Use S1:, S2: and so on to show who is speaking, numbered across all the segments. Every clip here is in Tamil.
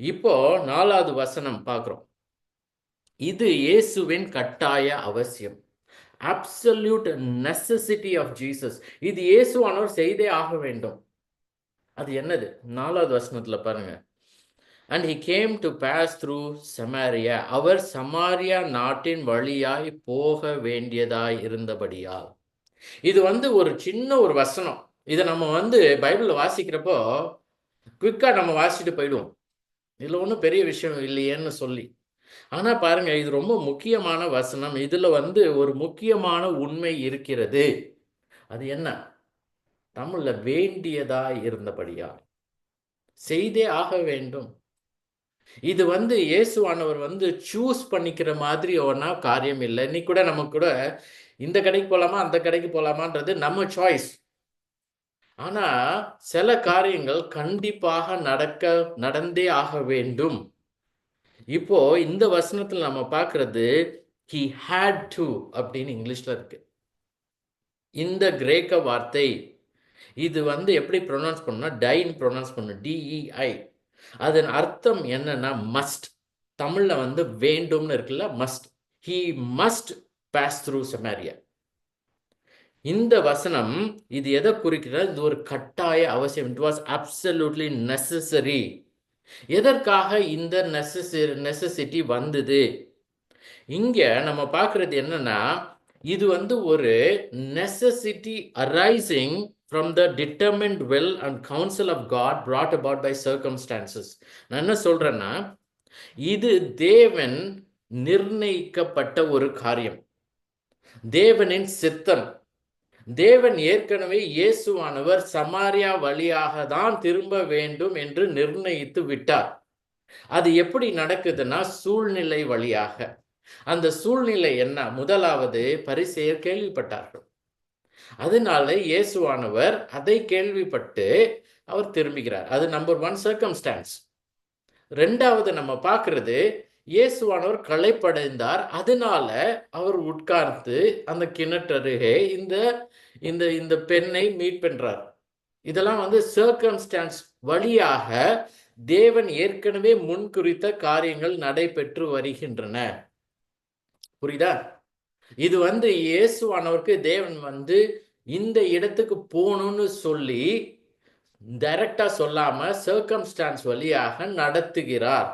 S1: இப்போ நாலாவது வசனம் பார்க்குறோம். இது இயேசுவின் கட்டாய அவசியம். அப்சல்யூட் நெசசிட்டி ஆஃப் ஜீசஸ் இது இயேசுவானவர் செய்தே ஆக வேண்டும். அது என்னது? நாலாவது வசனத்தில் பாருங்க. And he came to pass through Samaria அவர் சமாரியா நாட்டின் வழியாய் போக வேண்டியதாய் இருந்தபடியால். இது வந்து ஒரு சின்ன ஒரு வசனம். இதை நம்ம வந்து பைபிளில் வாசிக்கிறப்போ குவிக்காக நம்ம வாசிட்டு போயிடுவோம். இதில் ஒன்றும் பெரிய விஷயம் இல்லையேன்னு சொல்லி. ஆனால் பாருங்க இது ரொம்ப முக்கியமான வசனம். இதில் வந்து ஒரு முக்கியமான உண்மை இருக்கிறது. அது என்ன? தமிழில் வேண்டியதா இருந்தபடியா? செய்தே ஆக வேண்டும். இது வந்து இயேசுவானவர் வந்து சூஸ் பண்ணிக்கிற மாதிரி ஒன்றா காரியம் இல்லை. இன்னைக்கு கூட நம்ம கூட இந்த கடைக்கு போகலாமா அந்த கடைக்கு போகலாமான்றது நம்ம சாய்ஸ் ஆனா சில காரியங்கள் கண்டிப்பாக நடக்க நடந்தே ஆக வேண்டும். இப்போ இந்த வசனத்தில் நம்ம பார்க்கறது ஹி ஹேட் டு அப்படின்னு இங்கிலீஷ்ல இருக்கு. இந்த கிரேக்க வார்த்தை இது வந்து எப்படி ப்ரொனவுன்ஸ் பண்ணா டைன் ப்ரொனவுன்ஸ் பண்ணும். டிஇஐ அதன் அர்த்தம் என்னன்னா மஸ்ட் தமிழ்ல வந்து வேண்டும்னு இருக்குல்ல must he must pass through Samaria இந்த வசனம் இது எதை குறிக்கிறது? இது ஒரு கட்டாய அவசியம். இட் வாஸ் அப்சல்யூட்லி நெசசரி எதற்காக இந்த நெசசரி நெசசிட்டி வந்தது? இங்கே நம்ம பார்க்குறது என்னன்னா இது வந்து ஒரு necessity arising from the determinate will and counsel of God brought about by circumstances நான் என்ன சொல்கிறேன்னா இது தேவன் நிர்ணயிக்கப்பட்ட ஒரு காரியம். தேவனின் சித்தம். தேவன் ஏற்கனவே இயேசுவானவர் சமாரியா வழியாக தான் திரும்ப வேண்டும் என்று நிர்ணயித்து விட்டார். அது எப்படி நடக்குதுன்னா சூழ்நிலை வழியாக. அந்த சூழ்நிலை என்ன? முதலாவது பரிசெயர் கேள்விப்பட்டார்கள். அதனால இயேசுவானவர் அதை கேள்விப்பட்டு அவர் திரும்புகிறார். அது நம்பர் ஒன் சர்க்கம்ஸ்டான்ஸ் ரெண்டாவது நம்ம பார்க்கறது இயேசுவானவர் களைப்படைந்தார். அதனால அவர் உட்கார்ந்து அந்த கிணற்றருகே இந்த இந்த இந்த பெண்ணை மீட் பண்றார். இதெல்லாம் வந்து சர்க்கம்ஸ்டான்ஸ் வழியாக தேவன் ஏற்கனவே முன்குறித்த காரியங்கள் நடைபெற்று வருகின்றன. புரியுதா? இது வந்து இயேசுவானவருக்கு தேவன் வந்து இந்த இடத்துக்கு போகணும்னு சொல்லி டைரக்டா சொல்லாம சர்க்கம்ஸ்டான்ஸ் வழியாக நடத்துகிறார்.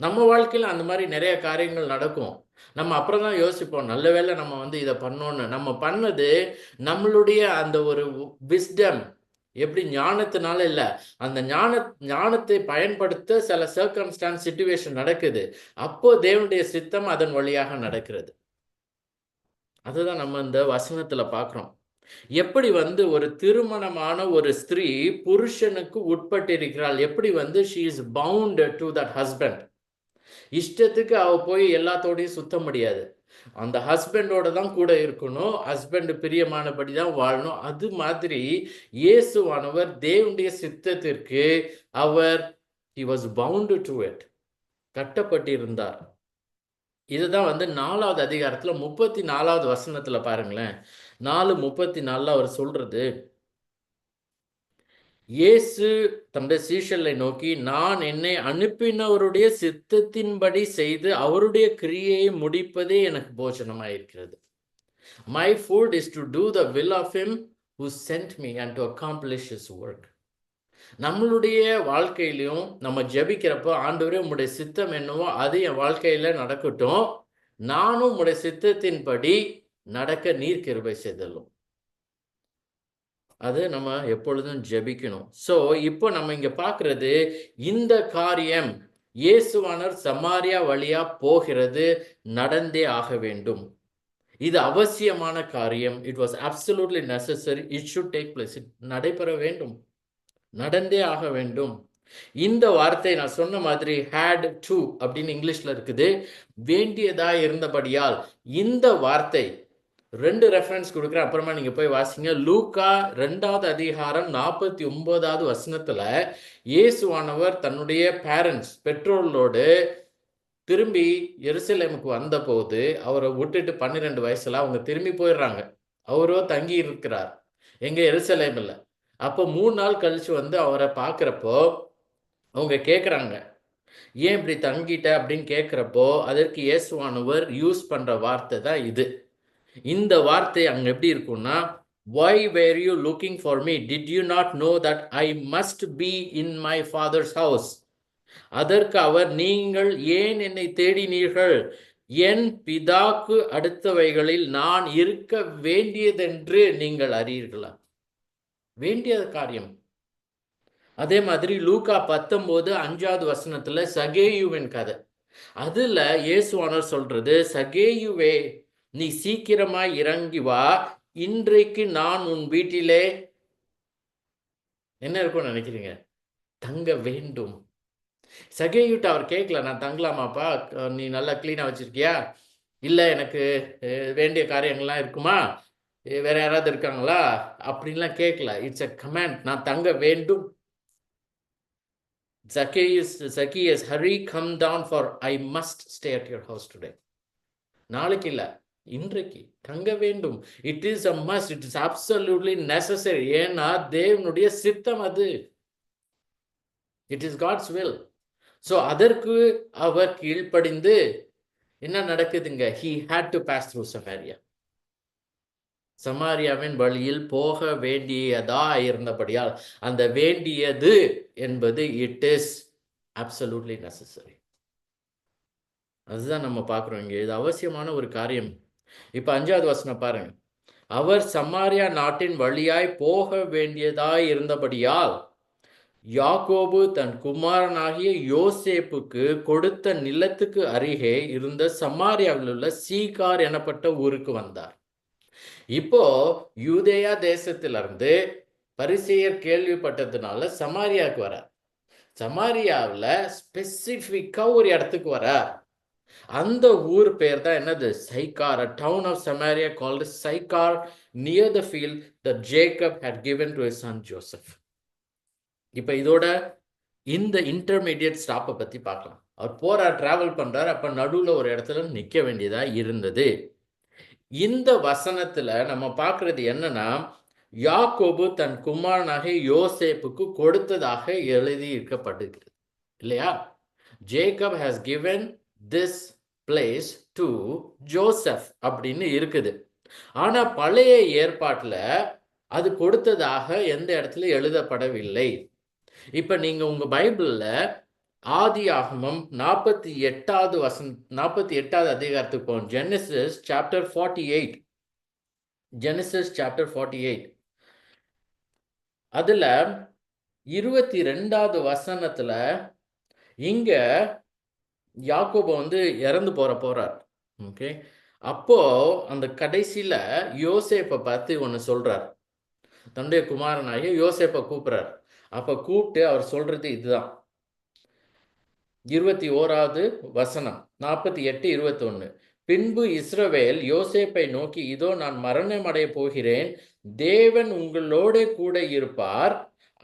S1: நம்ம வாழ்க்கையில் அந்த மாதிரி நிறைய காரியங்கள் நடக்கும். நம்ம அப்புறம் தான் யோசிப்போம் நல்ல வேளை நம்ம வந்து இதை பண்ணோன்னு நம்ம பண்ணது நம்மளுடைய அந்த ஒரு விஸ்டம் எப்படி ஞானத்தினால இல்லை அந்த ஞான ஞானத்தை பயன்படுத்த சில சர்க்கம்ஸ்டான்ஸ் சுச்சுவேஷன் நடக்குது. அப்போ தேவனுடைய சித்தம் அதன் வழியாக நடக்கிறது. அதுதான் நம்ம இந்த வசனத்துல பார்க்குறோம். எப்படி வந்து ஒரு திருமணமான ஒரு ஸ்திரீ புருஷனுக்கு உட்பட்டிருக்கிறாள்? எப்படி வந்து she is bound to that husband இஷ்டத்துக்கு அவ போய் எல்லாத்தோடையும் சுத்த முடியாது. அந்த ஹஸ்பண்டோட தான் கூட இருக்கணும். ஹஸ்பண்ட் பிரியமானபடி தான் வாழணும். அது மாதிரி இயேசுவானவர் தேவனுடைய சித்தத்திற்கு அவர் he was bound to it கட்டப்பட்டிருந்தார். இதுதான் வந்து நாலாவது அதிகாரத்துல முப்பத்தி நாலாவது வசனத்துல பாருங்களேன். நாலு முப்பத்தி நாலுல அவர் சொல்றது இயேசு தன்னுடைய சீஷலை நோக்கி நான் என்னை அனுப்பினவருடைய சித்தத்தின்படி செய்து அவருடைய கிரியையை முடிப்பதே எனக்கு போஜனமாயிருக்கிறது. My food is to do the will of him who sent me and to accomplish is work நம்மளுடைய வாழ்க்கையிலையும் நம்ம ஜெபிக்கிறப்போ ஆண்டவரே உங்களுடைய சித்தம் என்னவோ அது என் வாழ்க்கையில நடக்கட்டும். நானும் உங்களுடைய சித்தத்தின்படி நடக்க நீர் கிருபை செய்தலும். அது நம்ம எப்பொழுதும் ஜெபிக்கணும். ஸோ இப்போ நம்ம இங்கே பார்க்குறது இந்த காரியம் இயேசுவானர் சமாரியா வழியா போகிறது நடந்தே ஆக வேண்டும். இது அவசியமான காரியம். It was absolutely necessary it should take place it நடைபெற வேண்டும். நடந்தே ஆக வேண்டும். இந்த வார்த்தை நான் சொன்ன மாதிரி ஹேட் டு அப்படின்னு இங்கிலீஷ்ல இருக்குது. வேண்டியதா இருந்தபடியால் இந்த வார்த்தை ரெண்டு ரெஃபரன்ஸ் கொடுக்குறேன். அப்புறமா நீங்கள் போய் வாசிங்க. லூக்கா ரெண்டாவது அதிகாரம் நாற்பத்தி ஒன்பதாவது வசனத்தில் இயேசுவானவர் தன்னுடைய பேரண்ட்ஸ் பெற்றோர்களோடு திரும்பி எருசலேமுக்கு வந்தபோது அவரை விட்டுட்டு பன்னிரெண்டு வயசில் அவங்க திரும்பி போயிடுறாங்க. அவரோ தங்கி இருக்கிறார். எங்க எருசலேமில். அப்போ மூணு நாள் கழித்து வந்து அவரை பார்க்குறப்போ அவங்க கேட்குறாங்க ஏன் இப்படி தங்கிட்ட? அப்படின்னு கேட்குறப்போ அதற்கு இயேசுவானவர் யூஸ் பண்ணுற வார்த்தை தான் இது. இந்த வார்த்தை அங்கே எப்படி இருக்கும்னா why were you looking for me did you not know that I must be in my father's house அதற்கு அவர் நீங்கள் ஏன் என்னை தேடினீர்கள்? என் பிதாக்கு அடுத்தவைகளில் நான் இருக்க வேண்டியதென்று நீங்கள் அறியீர்களா? வேண்டிய காரியம். அதே மாதிரி லூக்கா பத்தொன்பது அஞ்சாவது வசனத்துல சகேயுவின் கதை. அதுல இயேசுவானர் சொல்றது சகேயுவே நீ சீக்கிரமாய் இறங்கி வா. இன்றைக்கு நான் உன் வீட்டிலே என்ன இருக்கும்னு நினைக்கிறீங்க? தங்க வேண்டும். சகையுட்ட அவர் கேட்கல. நான் தங்கலாமாப்பா? நீ நல்லா க்ளீனாக வச்சிருக்கியா? இல்லை எனக்கு வேண்டிய காரியங்கள்லாம் இருக்குமா? வேற யாராவது இருக்காங்களா? அப்படின்லாம் கேட்கல. இட்ஸ் அ கமாண்ட் நான் தங்க வேண்டும். Zacchaeus, Zacchaeus, hurry, come down for I must stay at your house today. நாளைக்கு இல்லை. இன்றைக்கு தங்க வேண்டும். It is a must it is absolutely necessary ஏன்னா தேவனுடைய சித்தம் அது. It is God's will so அதற்கு அவர் கீழ்ப்படிந்து என்ன நடக்குதுங்க? He had to pass through Samaria சமாரியாவின் வழியில் போக வேண்டியதா இருந்தபடியால் அந்த வேண்டியது என்பது இட் இஸ் அப்சல்யூட்லி நெசசரி அதுதான் நம்ம பார்க்குறோம். இங்கே இது அவசியமான ஒரு காரியம். இப்போ அஞ்சாவது வசனம் பாருங்க. அவர் சமாரியா நாட்டின் வழியாய் போக வேண்டியதாய் இருந்தபடியால் யாக்கோபு தன் குமாரனாகிய யோசேப்புக்கு கொடுத்த நிலத்துக்கு அருகே இருந்த சமாரியாவில் உள்ள சீகார் எனப்பட்ட ஊருக்கு வந்தார். இப்போ யூதேயா தேசத்திலிருந்து பரிசெயர் கேள்விப்பட்டதுனால சமாரியாவுக்கு வரார். சமாரியாவில் ஸ்பெசிஃபிக்காக ஒரு இடத்துக்கு வரார். அந்த ஊர் பேர் தான் என்னது? Sychar a town of Samaria called Sychar near the field the Jacob had given to his son Joseph இப்போ இதோட இந்த இன்டர்மீடியட் ஸ்டாப்பை பற்றி பார்க்கலாம். அவர் போறார் டிராவல் பண்ணுறார் அப்போ நடுவில் ஒரு இடத்துல நிற்க வேண்டியதாக இருந்தது. இந்த வசனத்தில் நம்ம பார்க்குறது என்னன்னா யாக்கோபு தன் குமாரனாக யோசேப்புக்கு கொடுத்ததாக எழுதி இருக்கப்படுகிறது இல்லையா? Jacob has given this place to Joseph அப்படின்னு இருக்குது. ஆனா பழைய ஏற்பாட்டுல அது கொடுத்ததாக எந்த இடத்துல எழுதப்படவில்லை. இப்ப நீங்க உங்க பைபிள்ல ஆதி ஆகமம் நாற்பத்தி எட்டாவது வசன் நாற்பத்தி எட்டாவது அதிகாரத்துக்கு போகும் Genesis chapter forty eight Genesis chapter forty eight அதுல இருபத்தி ரெண்டாவது வசனத்துல இங்க யாக்கோபை வந்து இறந்து போற போறார். ஓகே அப்போ அந்த கடைசியில யோசேப்பை பார்த்து ஒன்று சொல்றார். தன்னுடைய குமாரனாகிய யோசேப்பை கூப்பிடுறார் அப்ப கூப்பிட்டு அவர் சொல்றது இதுதான். இருபத்தி ஓராவது வசனம் நாற்பத்தி எட்டு இருபத்தி ஒன்று பின்பு இஸ்ரவேல் யோசேப்பை நோக்கி இதோ நான் மரணம் அடைய போகிறேன். தேவன் உங்களோட கூட இருப்பார்.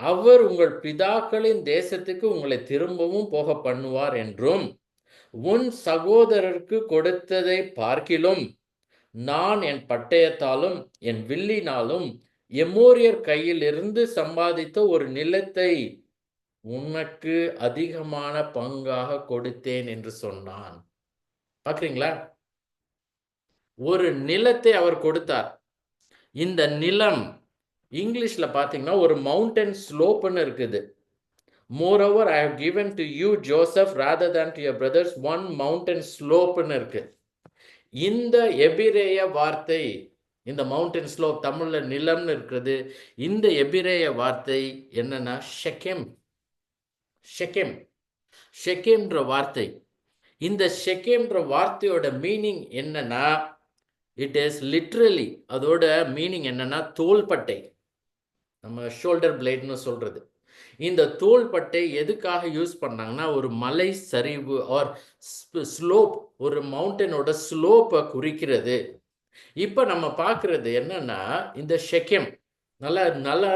S1: அவர் உங்கள் பிதாக்களின் தேசத்துக்கு உங்களை திரும்பவும் போக பண்ணுவார் என்றும் உன் சகோதரருக்கு கொடுத்ததை பார்க்கிலும் நான் என் பட்டயத்தாலும் என் வில்லினாலும் எமோரியர் கையிலிருந்து சம்பாதித்த ஒரு நிலத்தை உனக்கு அதிகமான பங்காக கொடுத்தேன் என்று சொன்னான். பார்க்குறீங்களா? ஒரு நிலத்தை அவர் கொடுத்தார். இந்த நிலம் இங்கிலீஷில் பார்த்தீங்கன்னா ஒரு மவுண்டன் ஸ்லோப்புன்னு இருக்குது. Moreover I have given to you Joseph rather than to your brothers one mountain ஸ்லோப்னு இருக்கு. இந்த எபிரேய வார்த்தை இந்த மவுண்டன் ஸ்லோப் தமிழில் நிலம்னு இருக்கிறது. இந்த எபிரேய வார்த்தை என்னன்னா ஷெகெம். ஷெகெம். ஷெகெம்ன்ற வார்த்தை. இந்த ஷெகேம்ன்ற வார்த்தையோட மீனிங் என்னன்னா இட் இஸ் லிட்ரலி அதோட மீனிங் என்னன்னா தோள்பட்டை. நம்ம ஷோல்டர் பிளேட்னு சொல்றது. இந்த தோள்பட்டை எதுக்காக யூஸ் பண்ணாங்கன்னா ஒரு மலை சரிவு ஆர் ஸ்லோப் ஒரு மவுண்டனோட ஸ்லோப்பை குறிக்கிறது. இப்போ நம்ம பார்க்குறது என்னன்னா இந்த ஷெக்கெம் நல்லா நல்லா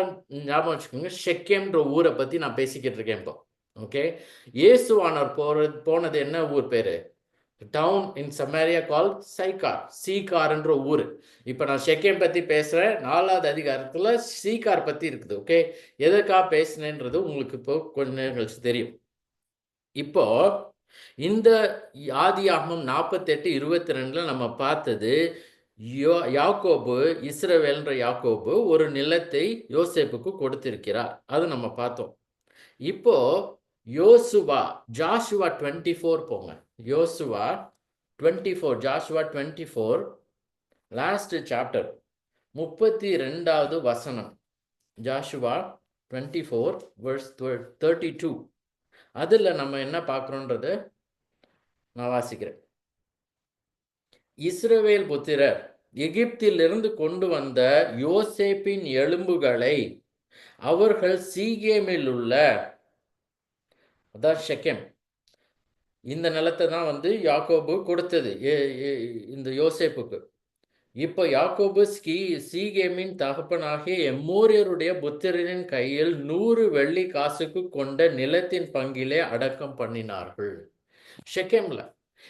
S1: ஞாபகம் வச்சுக்கோங்க. ஷெக்கெம்ன்ற ஊரை பற்றி நான் பேசிக்கிட்டு இருக்கேன் இப்போ. ஓகே இயேசுவானர் போற போனது என்ன ஊர் பேர்? டவுன் இன் சமேரியா கால் சைகார் சீகார்ன்ற ஊர். இப்போ நான் ஷெக்கேம் பற்றி பேசுகிறேன் நாலாவது அதிகாரத்தில் சீகார் பற்றி இருக்குது ஓகே எதற்காக பேசினேன்றது உங்களுக்கு இப்போ கொஞ்ச நேரம் கழிச்சு தெரியும். இப்போ இந்த ஆதி ஆதியாகமம் நாற்பத்தெட்டு இருபத்தி ரெண்டில் நம்ம பார்த்தது யோ யாக்கோபு இஸ்ரவேல்ன்ற யாக்கோபு ஒரு நிலத்தை யோசேப்புக்கு கொடுத்திருக்கிறார். அது நம்ம பார்த்தோம். இப்போ யோசுவா ஜாஷுவா டுவெண்ட்டி ஃபோர் போங்க. யோசுவா twenty four Joshua twenty four last chapter முப்பத்தி ரெண்டாவது வசனம். Joshua twenty four verse thirty two அதில் நம்ம என்ன பார்க்குறோன்றது நான் வாசிக்கிறேன். இஸ்ரவேல் புத்திரர் எகிப்திலிருந்து கொண்டு வந்த யோசேப்பின் எலும்புகளை அவர்கள் சீகேமில் உள்ள அதான் ஷெக்கெம் இந்த நிலத்தை தான் வந்து யாக்கோபு கொடுத்தது ஏ- இந்த யோசேப்புக்கு. இப்போ யாக்கோபு ஸ்கீ சீகேமின் தகப்பனாகிய எம்மோரியருடைய புத்திரனின் கையில் நூறு வெள்ளி காசுக்கு கொண்ட நிலத்தின் பங்கிலே அடக்கம் பண்ணினார்கள். ஷெக்கேம்ல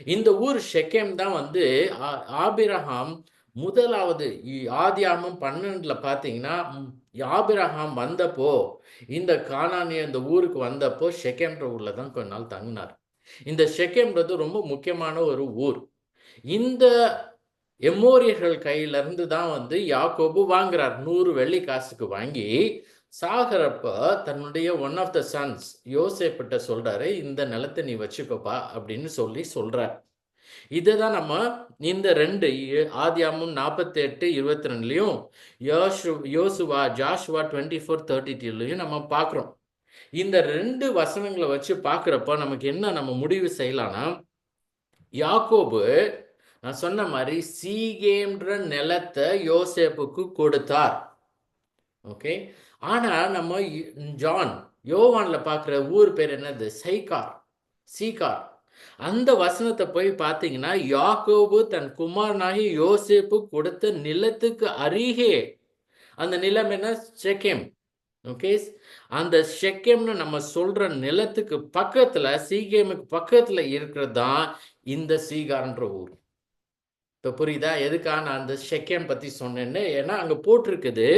S1: இந்த ஊர் ஷெக்கேம் தான் வந்து ஆ- முதலாவது இ- பன்னெண்டுல பார்த்தீங்கன்னா ஆபிரஹாம் வந்தப்போ இந்த காணானிய இந்த ஊருக்கு வந்தப்போ ஷெக்கேம்ன்ற ஊர்ல தான் கொஞ்ச நாள் தங்கினார். இந்த ஷெக்கேம்ன்றது ரொம்ப முக்கியமான ஒரு ஊர். இந்த எம்மோரியர்கள் கையில இருந்து தான் வந்து யாக்கோபு வாங்குறார். நூறு வெள்ளி காசுக்கு வாங்கி சாகிறப்ப தன்னுடைய ஒன் ஆஃப் த சன்ஸ் யோசேப்பிட்ட சொல்றாரு இந்த நிலத்தை நீ வச்சுக்கோப்பா அப்படின்னு சொல்லி சொல்றார். இதை தான் நம்ம இந்த ரெண்டு ஆதியாமும் நாற்பத்தி எட்டு இருபத்தி ரெண்டுலையும் யோசு யோசுவா ஜாஷுவா டுவெண்ட்டி ஃபோர் தேர்ட்டி டூலையும் நம்ம பார்க்குறோம் இந்த ரெண்டு வசனங்களை வச்சு பார்க்குறப்ப நமக்கு என்ன நம்ம முடிவு செய்யலாம்னா யாக்கோபு நான் சொன்ன மாதிரி சீகேன்ற நிலத்தை யோசேப்புக்கு கொடுத்தார். ஓகே? ஆனால் நம்ம ஜான் யோவானில் பார்க்குற ஊர் பேர் என்னது? சைகார் சீகார் அந்த வசனத்தை போய் பார்த்தீங்கன்னா யாக்கோபு தன் குமாரனாகி யோசேப்பு கொடுத்த நிலத்துக்கு அருகே அந்த நிலம் என்ன? செகேம். ஓகே அந்த ஷெக்கேம்னு நம்ம சொல்ற நிலத்துக்கு பக்கத்துல சீகேமுக்கு பக்கத்துல இருக்கிறது தான் இந்த சீகார்ன்ற ஊர். இப்போ புரியுதா? எதுக்காக நான் அந்த ஷெக்கேம் பத்தி சொன்னேன்னு? ஏன்னா அங்க போட்டிருக்குது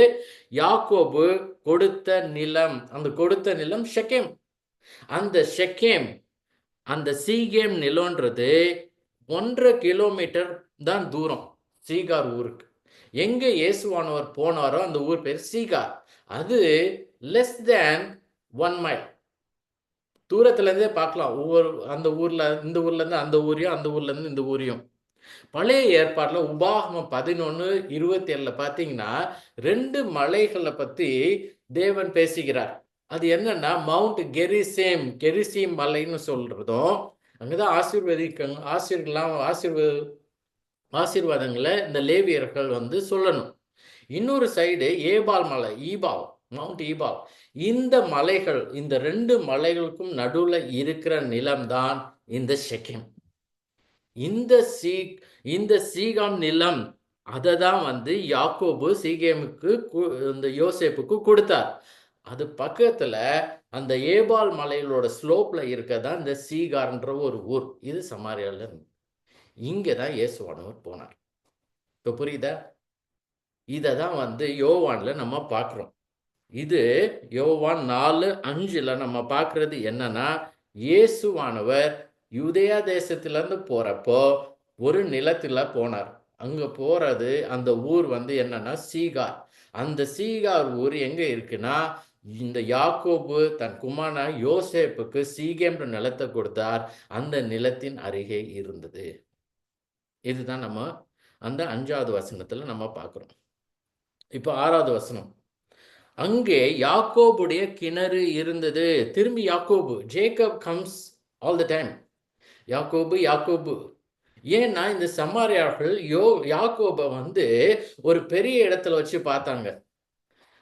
S1: யாக்கோபு கொடுத்த நிலம். அந்த கொடுத்த நிலம் ஷெக்கேம் அந்த ஷெக்கேம் அந்த சீகேம் நிலம்ன்றது ஒன்றரை கிலோமீட்டர் தான் தூரம் சீகார் ஊருக்கு. எங்க இயேசுவானவர் போனாரோ அந்த ஊர் பேர் சீகார். அது லெஸ் தேன் ஒன் மைல் தூரத்துலேருந்தே பார்க்கலாம். ஒவ்வொரு அந்த ஊரில் இந்த ஊர்லேருந்து அந்த ஊரையும் அந்த ஊர்லேருந்து இந்த ஊரையும். பழைய ஏற்பாட்டில் உபாகமம் பதினொன்று இருபத்தி ஏழில் பார்த்தீங்கன்னா ரெண்டு மலைகளை பற்றி தேவன் பேசுகிறார். அது என்னன்னா மவுண்ட் கெரிசேம் கெரிசீம் மலைன்னு சொல்கிறதும் அங்கே தான் ஆசீர்வதிக்க ஆசீர்லாம் ஆசீர்வ ஆசீர்வாதங்களை இந்த லேவியர்கள் வந்து சொல்லணும். இன்னொரு சைடு ஏபால் மலை ஈபாவ் மவுண்ட் ஈபாவ் இந்த மலைகள் இந்த ரெண்டு மலைகளுக்கும் நடுவில் இருக்கிற நிலம்தான் இந்த ஷெக்கேம் இந்த சீ இந்த சீகாம் நிலம் அதை தான் வந்து யாக்கோபு சீகேமுக்கு இந்த யோசேப்புக்கு கொடுத்தார். அது பக்கத்தில் அந்த ஏபால் மலைகளோட இருக்க தான் இந்த சீகார்ன்ற ஒரு ஊர். இது சமாரியாவில் இருந்து. இங்கே தான் இயேசுவானவர் போனார். இப்போ புரியுதா? இதை தான் வந்து யோவானில் நம்ம பார்க்குறோம் இது யோவான் நாலு அஞ்சில் நம்ம பார்க்குறது என்னன்னா இயேசுவானவர் யுதயா தேசத்திலிருந்து போகிறப்போ ஒரு நிலத்தில் போனார். அங்கே போகிறது அந்த ஊர் வந்து என்னன்னா சீகார். அந்த சீகார் ஊர் எங்கே இருக்குன்னா இந்த யாக்கோபு தன் குமாரனா யோசேப்புக்கு சீகேம்ன்ற நிலத்தை கொடுத்தார். அந்த நிலத்தின் அருகே இருந்தது. இதுதான் நம்ம அந்த அஞ்சாவது வசனத்தில் நம்ம பார்க்குறோம். இப்போ ஆறாவது வசனம். அங்கே யாக்கோபுடைய கிணறு இருந்தது. திரும்பி யாக்கோபு. Jacob comes all the time யாக்கோபு யாக்கோபு. ஏன்னா இந்த சமாரியார்கள் யோ யாக்கோபை வந்து ஒரு பெரிய இடத்துல வச்சு பார்த்தாங்க.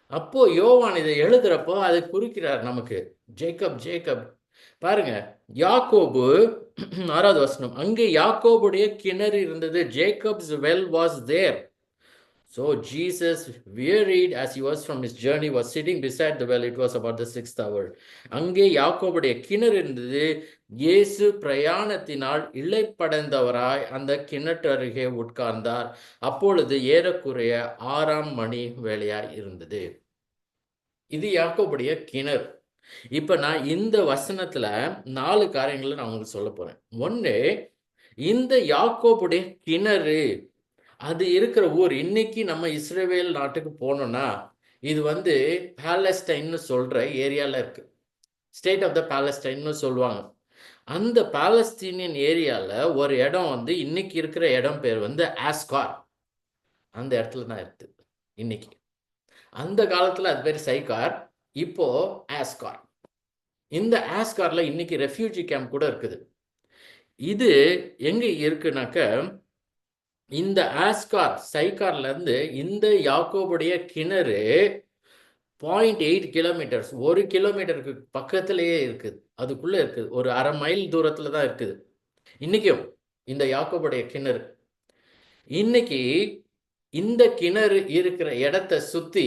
S1: அப்போ யோவான் இதை எழுதுறப்போ அதை குறிக்கிறார் நமக்கு. Jacob Jacob. பாருங்க யாக்கோபு ஆறாவது வசனம் அங்கே யாக்கோபுடைய கிணறு இருந்தது. Jacob's well was there so Jesus wearied as you was from his journey was sitting beside the well it was about the sixth hour அங்கே யாக்கோபுடைய கிணறு இருந்தது. இயேசு பிரயாணத்தினால் இழைப்படைந்தவராய் அந்த கிணற்று அருகே உட்கார்ந்தார். அப்பொழுது ஏறக்குறைய ஆறாம் மணி வேலையாய் இருந்தது. இது யாக்கோபுடைய கிணறு. இப்போ நான் இந்த வசனத்தில் நாலு காரியங்களை நான் உங்களுக்கு சொல்ல போகிறேன் ஒன்று இந்த யாக்கோபுடைய கிணறு அது இருக்கிற ஊர் இன்னைக்கு நம்ம இஸ்ரேவேல் நாட்டுக்கு போனோம்னா இது வந்து பேலஸ்டைன்னு சொல்கிற ஏரியாவில் இருக்குது ஸ்டேட் ஆஃப் த பேலஸ்டைன்னு சொல்லுவாங்க. அந்த பாலஸ்தீனியன் ஏரியாவில் ஒரு இடம் வந்து இன்னைக்கு இருக்கிற இடம் பேர் வந்து ஆஸ்கார். அந்த இடத்துல தான் இருக்குது இன்னைக்கு. அந்த காலத்தில் அது பேர் சைகார். இப்போ ஆஸ்கார் இந்த ஆஸ்கார்ல இன்னைக்கு ரெஃப்யூஜி கேம்ப் கூட இருக்குது. இது எங்க இருக்குனாக்க இந்த ஆஸ்கார் சைகார்ல இருந்து இந்த யாக்கோபுடைய கிணறு பாயிண்ட் எயிட் கிலோமீட்டர்ஸ் ஒரு கிலோமீட்டருக்கு பக்கத்திலேயே இருக்குது. அதுக்குள்ள இருக்குது. ஒரு அரை மைல் தூரத்துல தான் இருக்குது. இன்னைக்கும் இந்த யாக்கோபுடைய கிணறு. இன்னைக்கு இந்த கிணறு இருக்கிற இடத்த சுத்தி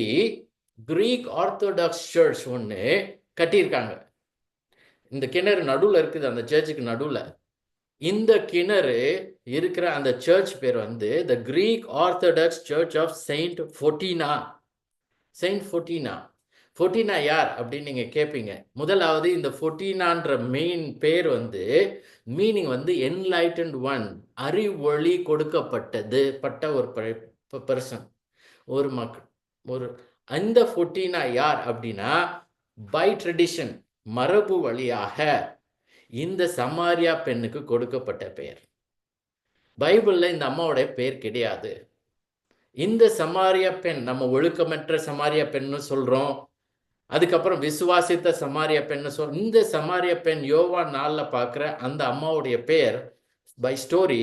S1: கிரீக் ஆர்த்தோடாக்ஸ் சர்ச் ஒன்று கட்டியிருக்காங்க. இந்த கிணறு நடுவில் இருக்குது அந்த சர்ச்சுக்கு நடுவில். இந்த கிணறு இருக்கிற அந்த சர்ச் பேர் வந்து the Greek Orthodox church of Saint Photina Saint Photina Photina யார் அப்படின்னு நீங்கள் கேட்பீங்க முதலாவது இந்த ஃபோர்டீனான்ற மெயின் பேர் வந்து மீனிங் வந்து என்லைட்டன்ட் ஒன் அறிவொளி கொடுக்கப்பட்டது பட்ட ஒரு பர்சன் ஒரு மக்கள் ஒரு அந்த ஃபோர்டீனா யார் அப்படின்னா பை ட்ரெடிஷன் மரபு வழியாக இந்த சமாரியா பெண்ணுக்கு கொடுக்கப்பட்ட பெயர். பைபிளில் இந்த அம்மாவுடைய பெயர் கிடையாது. இந்த சமாரியா பெண் நம்ம ஒழுக்கமற்ற சமாரியா பெண்ணு சொல்கிறோம் அதுக்கப்புறம் விசுவாசித்த சமாரிய பெண்ணு சொல் இந்த சமாரியா பெண் யோவா நாளில் பார்க்குற அந்த அம்மாவுடைய பெயர் பை ஸ்டோரி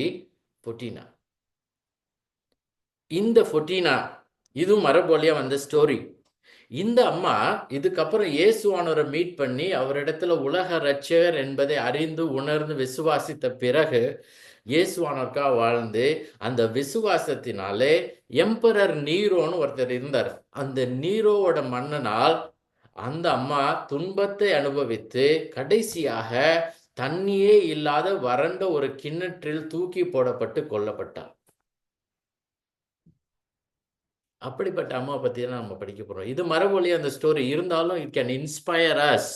S1: ஃபொட்டீனா இந்த ஃபொட்டீனா இதுவும் மரபு வந்த ஸ்டோரி இந்த அம்மா இதுக்கப்புறம் இயேசுவானவரை மீட் பண்ணி அவரிடத்துல உலக ரட்சகர் என்பதை அறிந்து உணர்ந்து விசுவாசித்த பிறகு இயேசுவானவருக்கா வாழ்ந்து அந்த விசுவாசத்தினாலே எம்பரர் நீரோன்னு ஒருத்தர் இருந்தார். அந்த நீரோவோட மன்னனால் அந்த அம்மா துன்பத்தை அனுபவித்து கடைசியாக தண்ணியே இல்லாத வறண்ட ஒரு கிண்ணற்றில் தூக்கி போடப்பட்டு கொல்லப்பட்டார் அப்படிப்பட்ட அம்மா பற்றி தான் நம்ம படிக்க போகிறோம் இது மரபொழி அந்த ஸ்டோரி இருந்தாலும் இட் கேன் இன்ஸ்பயர் அஸ்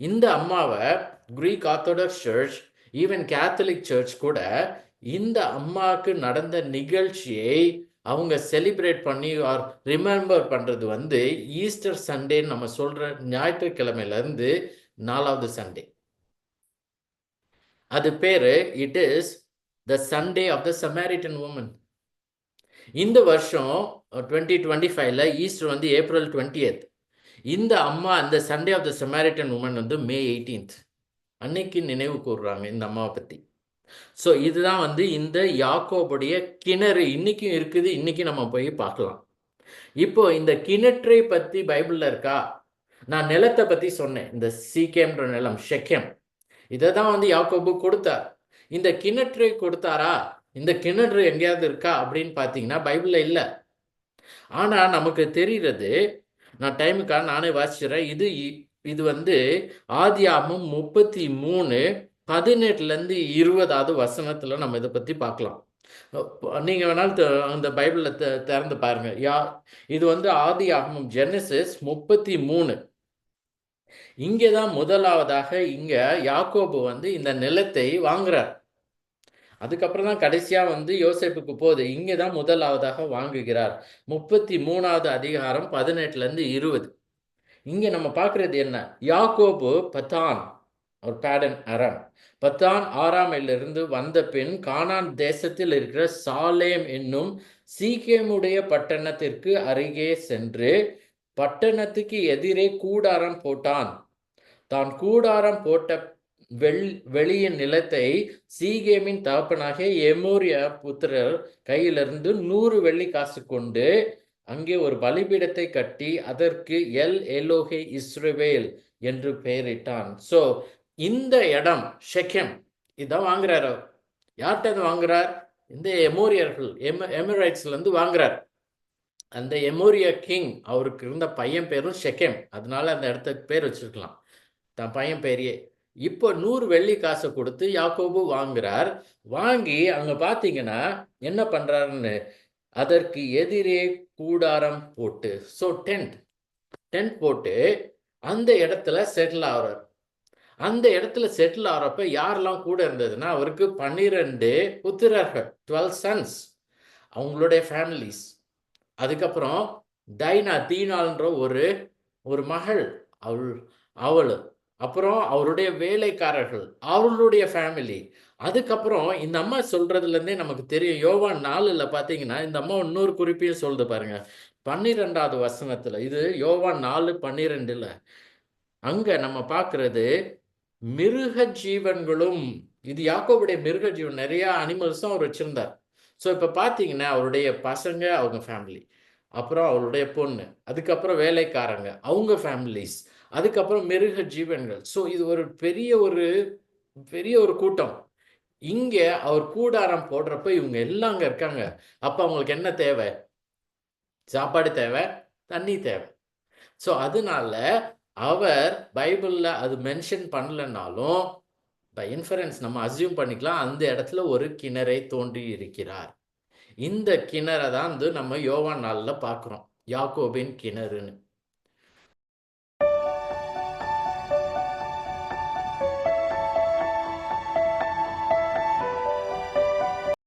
S1: இந்த அம்மாவை Greek Orthodox church even Catholic church கூட இந்த அம்மாவுக்கு நடந்த நிகழ்ச்சியை அவங்க செலிப்ரேட் பண்ணி ஆர் ரிமெம்பர் பண்ணுறது வந்து ஈஸ்டர் சண்டேன்னு நம்ம சொல்கிற ஞாயிற்றுக்கிழமையிலேருந்து நாலாவது சண்டே அது பேர் it is the Sunday of the Samaritan woman இந்த வருஷம் டுவெண்ட்டி டுவெண்ட்டி ஃபைவ்ல ஈஸ்டர் வந்து ஏப்ரல் டுவெண்ட்டியத். இந்த அம்மா அந்த Sunday of the Samaritan woman வந்து மே எயிட்டீன்த். அன்னைக்கு நினைவு கூறுறாங்க இந்த அம்மாவை பற்றி ஸோ இதுதான் வந்து இந்த யாக்கோபுடைய கிணறு. இன்றைக்கும் இருக்குது இன்றைக்கும் நம்ம போய் பார்க்கலாம். இப்போ இந்த கிணற்றை பற்றி பைபிளில் இருக்கா? நான் நிலத்தை பற்றி சொன்னேன். இந்த சீக்கேம்ன்ற நிலம் ஷெக்கேம் இதை தான் வந்து யாக்கோபு கொடுத்தார். இந்த கிணற்றை கொடுத்தாரா? இந்த கிணறு எங்கேயாவது இருக்கா அப்படின்னு பார்த்தீங்கன்னா பைபிளில் இல்லை. ஆனால் நமக்கு தெரிகிறது நான் டைமுக்காக நானே வாசிச்சுறேன். இது இது வந்து ஆதியாமம் முப்பத்தி மூணு பதினெட்டுலேருந்து இருபதாவது வசனத்தில் நம்ம இதை பற்றி பார்க்கலாம். நீங்கள் வேணாலும் அந்த பைபிளில் த திறந்து பாருங்கள் யா இது வந்து ஆதி ஆகமம் ஜெனசிஸ் முப்பத்தி மூணு இங்கே தான் முதலாவதாக இங்கே யாக்கோபு வந்து இந்த நிலத்தை வாங்குறார். அதுக்கப்புறம் தான் கடைசியாக வந்து யோசிப்புக்கு போகுது இங்கே தான் முதலாவதாக வாங்குகிறார். முப்பத்தி மூணாவது அதிகாரம் பதினெட்டுலேருந்து இருபது. இங்கே நம்ம பார்க்குறது என்ன? யாக்கோபு பத்தான் ஒரு பேடன் அறம் பத்தான் ஆறாமையிலிருந்து வந்த பின் கானான் தேசத்தில் இருக்கிற சாலேம் என்னும் சீக்கியமுடைய பட்டணத்திற்கு அருகே சென்று பட்டணத்துக்கு எதிரே கூடாரம் போட்டான். தான் கூடாரம் போட்ட வெள் வெளியின் நிலத்தை சீகேமின் தகப்பனாக எமோரியா புத்திரர் கையிலிருந்து நூறு வெள்ளி காசு கொண்டு அங்கே ஒரு பலிபீடத்தை கட்டி அதற்கு எல் எலோஹே இஸ்ரேவேல் என்று பெயரிட்டான். ஸோ இந்த இடம் ஷெக்கெம் இதான் வாங்குறாரு? அவர் யார்கிட்ட வாங்குறார்? இந்த எமோரியர்கள் எம எமிரைட்ஸ்லேருந்து வாங்குறார். அந்த எமோரிய கிங் அவருக்கு இருந்த பையன் பேரும் ஷெக்கெம் அதனால அந்த இடத்துக்கு பேர் வச்சிருக்கலாம். தன் பையன் பேரையே. இப்போ நூறு வெள்ளி காசை கொடுத்து யாக்கோபு வாங்குறார். வாங்கி அங்கே பார்த்தீங்கன்னா என்ன பண்ணுறாருன்னு அதற்கு எதிரே கூடாரம் போட்டு ஸோ டென்ட் டென்ட் போட்டு அந்த இடத்துல செட்டில் ஆகிறார் அந்த இடத்துல செட்டில் ஆகிறப்ப யாரெல்லாம் கூட இருந்ததுன்னா அவருக்கு பன்னிரெண்டு புத்திரர்கள் டுவெல் சன்ஸ் அவங்களுடைய ஃபேமிலிஸ் அதுக்கப்புறம் டைனா தீனால்ன்ற ஒரு ஒரு மகள் அவள் அவள் அப்புறம் அவருடைய வேலைக்காரர்கள் அவர்களுடைய ஃபேமிலி அதுக்கப்புறம் இந்த அம்மா சொல்றதுலேருந்தே நமக்கு தெரியும். யோவான் நாலுல பார்த்தீங்கன்னா இந்த அம்மா இன்னொரு குறிப்பையும் சொல்லுது பாருங்க. பன்னிரெண்டாவது வசனத்துல இது யோவான் நாலு பன்னிரெண்டுல. அங்க நம்ம பார்க்கறது மிருக ஜீவன்களும் இது யாக்கோவுடைய மிருக ஜீவன் நிறைய அனிமல்ஸும் அவர் வச்சிருந்தார். ஸோ இப்போ பார்த்தீங்கன்னா அவருடைய பசங்க அவங்க ஃபேமிலி அப்புறம் அவருடைய பொண்ணு அதுக்கப்புறம் வேலைக்காரங்க அவங்க ஃபேமிலிஸ் அதுக்கப்புறம் மிருக ஜீவன்கள். ஸோ இது ஒரு பெரிய ஒரு பெரிய ஒரு கூட்டம். இங்கே அவர் கூடாரம் போடுறப்ப இவங்க எல்லாம் அங்கே இருக்காங்க. அப்போ அவங்களுக்கு என்ன தேவை? சாப்பாடு தேவை தண்ணி தேவை. ஸோ அதனால அவர் பைபிளில் அது மென்ஷன் பண்ணலனாலும் பை இன்ஃபரன்ஸ் நம்ம அசியூம் பண்ணிக்கலாம். அந்த இடத்துல ஒரு கிணறை தோன்றி இருக்கிறார். இந்த கிணறை தான் வந்து நம்ம யோவான் நாளில் பார்க்குறோம் யாக்கோபின் கிணறுன்னு.